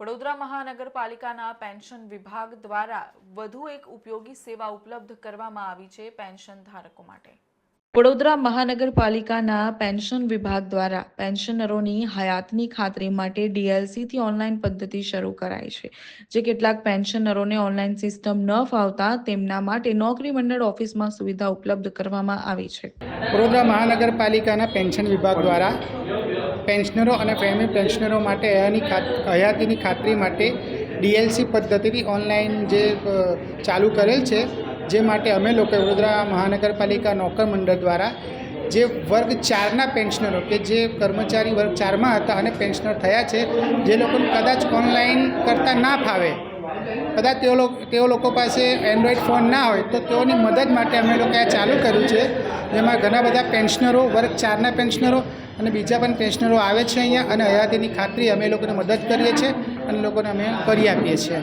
વડોદરા મહાનગરપાલિકાના પેન્શન વિભાગ દ્વારા વધુ એક ઉપયોગી સેવા ઉપલબ્ધ કરવામાં આવી છે પેન્શન ધારકો માટે. વડોદરા મહાનગરપાલિકાના પેન્શન વિભાગ દ્વારા પેન્શનરોની હયાતની ખાતરી માટે ડીએલસીથી ઓનલાઈન પદ્ધતિ શરૂ કરાઈ છે. જે કેટલાક પેન્શનરોને ઓનલાઈન સિસ્ટમ ન ફાવતા તેમના માટે નોકરી મંડળ ઓફિસમાં સુવિધા ઉપલબ્ધ કરવામાં આવી છે. વડોદરા મહાનગરપાલિકાના પેન્શન વિભાગ દ્વારા પેન્શનરો અને ફેમિલી પેન્શનરો માટે હયાની હયાતીની ખાતરી માટે ડીએલસી પદ્ધતિથી ઓનલાઈન જે ચાલુ કરેલ છે, જે માટે અમે લોકો વડોદરા મહાનગરપાલિકા નોકર મંડળ દ્વારા જે વર્ગ ચારના પેન્શનરો કે જે કર્મચારી વર્ગ ચારમાં હતા અને પેન્શનર થયા છે, જે લોકોને કદાચ ઓનલાઈન કરતાં ના ફાવે, કદાચ તેઓ લોકો તેઓ લોકો પાસે એન્ડ્રોઈડ ફોન ના હોય, તો તેઓની મદદ માટે અમે લોકોએ આ ચાલુ કર્યું છે. જેમાં ઘણા બધા પેન્શનરો, વર્ગ ચારના પેન્શનરો અને બીજા પણ પેન્શનરો આવે છે અહીંયા અને હયાતીની ખાતરી અમે લોકોને મદદ કરીએ છીએ. અને લોકોને અમે કરી આપીએ છીએ.